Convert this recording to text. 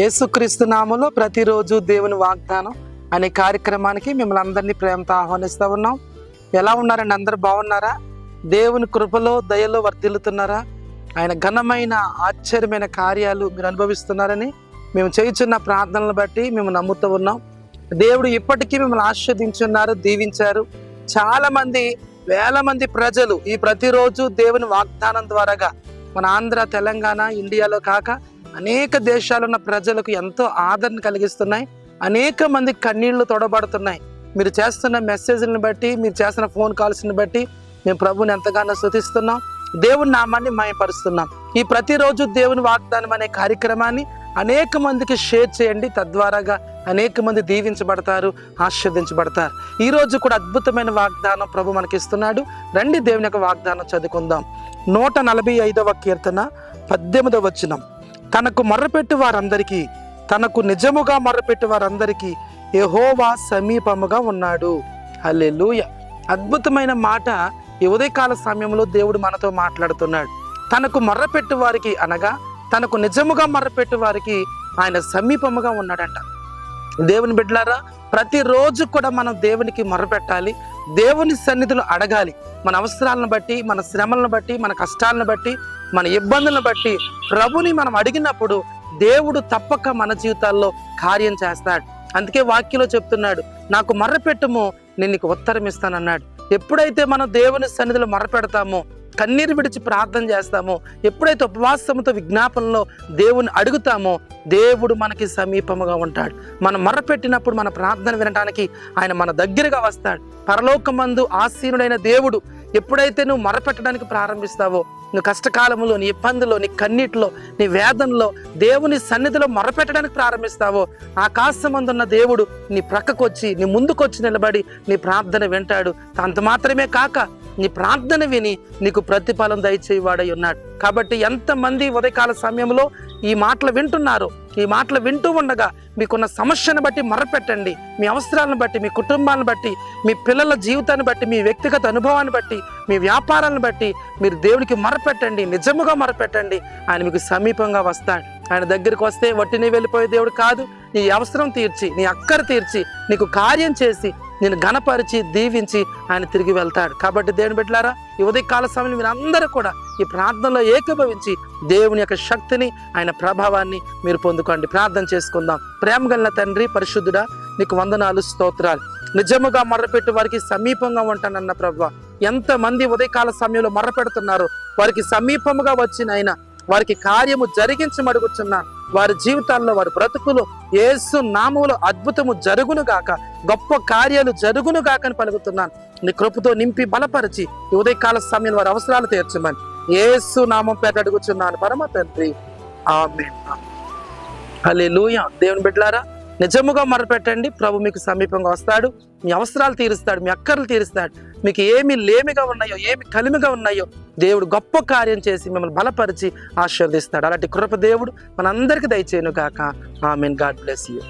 యేసుక్రీస్తు నామంలో ప్రతిరోజు దేవుని వాగ్దానం అనే కార్యక్రమానికి మిమ్మల్ని అందరినీ ప్రేమతో ఆహ్వానిస్తూ ఉన్నాం. ఎలా ఉన్నారండి? అందరు బాగున్నారా? దేవుని కృపలో దయలో వర్ధిల్లుతున్నారా? ఆయన ఘనమైన ఆశ్చర్యమైన కార్యాలు మీరు అనుభవిస్తున్నారని మేము చేయుచున్న ప్రార్థనలు బట్టి మేము నమ్ముతూ ఉన్నాం. దేవుడు ఇప్పటికీ మిమ్మల్ని ఆస్వాదించున్నారు దీవించారు. చాలామంది వేల మంది ప్రజలు ఈ ప్రతిరోజు దేవుని వాగ్దానం ద్వారాగా మన ఆంధ్ర తెలంగాణ ఇండియాలో కాక అనేక దేశాలు ఉన్న ప్రజలకు ఎంతో ఆదరణ కలిగిస్తున్నాయి. అనేక మంది కన్నీళ్ళు తొడబడుతున్నాయి. మీరు చేస్తున్న మెసేజ్ని బట్టి మీరు చేస్తున్న ఫోన్ కాల్స్ని బట్టి మేము ప్రభుని ఎంతగానో శృతిస్తున్నాం దేవుని నామాన్ని మయపరుస్తున్నాం ఈ ప్రతిరోజు దేవుని వాగ్దానం అనే కార్యక్రమాన్ని అనేక మందికి షేర్ చేయండి. తద్వారాగా అనేక మంది దీవించబడతారు ఆస్వాదించబడతారు ఈరోజు కూడా అద్భుతమైన వాగ్దానం ప్రభు మనకి ఇస్తున్నాడు రండి దేవుని యొక్క వాగ్దానం చదువుకుందాం. నూట నలభై ఐదవ కీర్తన పద్దెనిమిదవ వచనం. తనకు మర్రపెట్టు వారందరికీ తనకు నిజముగా మర్రపెట్టు వారందరికీ యహోవా సమీపముగా ఉన్నాడు. హల్లెలూయ. అద్భుతమైన మాట ఈ ఉదయకాల సమయంలో దేవుడు మనతో మాట్లాడుతున్నాడు. తనకు మర్రపెట్టు వారికి అనగా తనకు నిజముగా మర్రపెట్టు వారికి ఆయన సమీపముగా ఉన్నాడంట. దేవుని బిడ్డలారా ప్రతిరోజు కూడా మనం దేవునికి మొరపెట్టాలి దేవుని సన్నిధులు అడగాలి. మన అవసరాలను బట్టి మన శ్రమలను బట్టి మన కష్టాలను బట్టి మన ఇబ్బందులను బట్టి ప్రభుని మనం అడిగినప్పుడు దేవుడు తప్పక మన జీవితాల్లో కార్యం చేస్తాడు. అందుకే వాక్యలో చెప్తున్నాడు నాకు మర్రపెట్టుము నేను నీకు ఉత్తరం ఇస్తానన్నాడు. ఎప్పుడైతే మనం దేవుని సన్నిధిలో మర్రపెడతామో కన్నీరు విడిచి ప్రార్థన చేస్తామో ఎప్పుడైతే ఉపవాసంతో విజ్ఞాపనలో దేవుని అడుగుతామో దేవుడు మనకి సమీపముగా ఉంటాడు. మనం మర్రపెట్టినప్పుడు మన ప్రార్థన వినడానికి ఆయన మన దగ్గరగా వస్తాడు. పరలోకమందు ఆసీనుడైన దేవుడు ఎప్పుడైతే నువ్వు మరపెట్టడానికి ప్రారంభిస్తావో నువ్వు కష్టకాలంలో నీ ఇబ్బందిలో నీ కన్నీటిలో నీ వేదనలో దేవుని సన్నిధిలో మొరపెట్టడానికి ప్రారంభిస్తావో ఆకాశమందున్న దేవుడు నీ ప్రక్కకు వచ్చి నీ ముందుకొచ్చి నిలబడి నీ ప్రార్థన వింటాడు. అంత మాత్రమే కాక నీ ప్రార్థన విని నీకు ప్రతిఫలం దయచేవాడై ఉన్నాడు. కాబట్టి ఎంతమంది ఉదయకాల సమయంలో ఈ మాటలు వింటున్నారు ఈ మాటలు వింటూ ఉండగా మీకున్న సమస్యను బట్టి మరపెట్టండి. మీ అవసరాలను బట్టి మీ కుటుంబాన్ని బట్టి మీ పిల్లల జీవితాన్ని బట్టి మీ వ్యక్తిగత అనుభవాన్ని బట్టి మీ వ్యాపారాలను బట్టి మీరు దేవునికి మరపెట్టండి. నిజముగా మరపెట్టండి. ఆయన మీకు సమీపంగా వస్తాడు. ఆయన దగ్గరికి వస్తే వట్టిని వెళ్ళిపోయే దేవుడు కాదు. నీ అవసరం తీర్చి నీ అక్కర తీర్చి నీకు కార్యం చేసి నేను గణపరిచి దీవించి ఆయన తిరిగి వెళ్తాడు. కాబట్టి దేవుని బిడ్డలారా ఈ ఉదయకాల సమయంలో మీరు అందరూ కూడా ఈ ప్రార్థనలో ఏకీభవించి దేవుని యొక్క శక్తిని ఆయన ప్రభావాన్ని మీరు పొందుకోండి. ప్రార్థన చేసుకుందాం. ప్రేమ గల తండ్రి పరిశుద్ధుడా నీకు వందనాలు స్తోత్రాలు. నిజముగా మర్రపెట్టి వారికి సమీపంగా ఉంటానన్న ప్రభు ఎంతమంది ఉదయకాల సమయంలో మర్రపెడుతున్నారు వారికి సమీపముగా వచ్చిన ఆయన వారికి కార్యము జరిగించమడుగుచున్నాను. వారి జీవితాల్లో వారి బ్రతుకులు ఏసు నామములో అద్భుతము జరుగును గాక గొప్ప కార్యాలు జరుగును గాక అని పలుకుతున్నాను. నీ కృపతో నింపి బలపరిచి ఉదయకాల సమయం వారి అవసరాలు తీర్చమని ఏసు నామం పేట అడుగుచున్నాను. పరమ తండ్రి. అలే లూయ దేవుని బిడ్లారా నిజముగా మొరపెట్టండి. ప్రభు మీకు సమీపంగా వస్తాడు. మీ అవసరాలు తీరుస్తాడు. మీ అక్కర్లు తీరుస్తాడు. మీకు ఏమి లేమిగా ఉన్నాయో ఏమి కలిమిగా ఉన్నాయో దేవుడు గొప్ప కార్యం చేసి మిమ్మల్ని బలపరిచి ఆశీర్వదిస్తాడు. అలాంటి కృప దేవుడు మనందరికీ దయచేయను ఆ ఆమెన్. God bless you.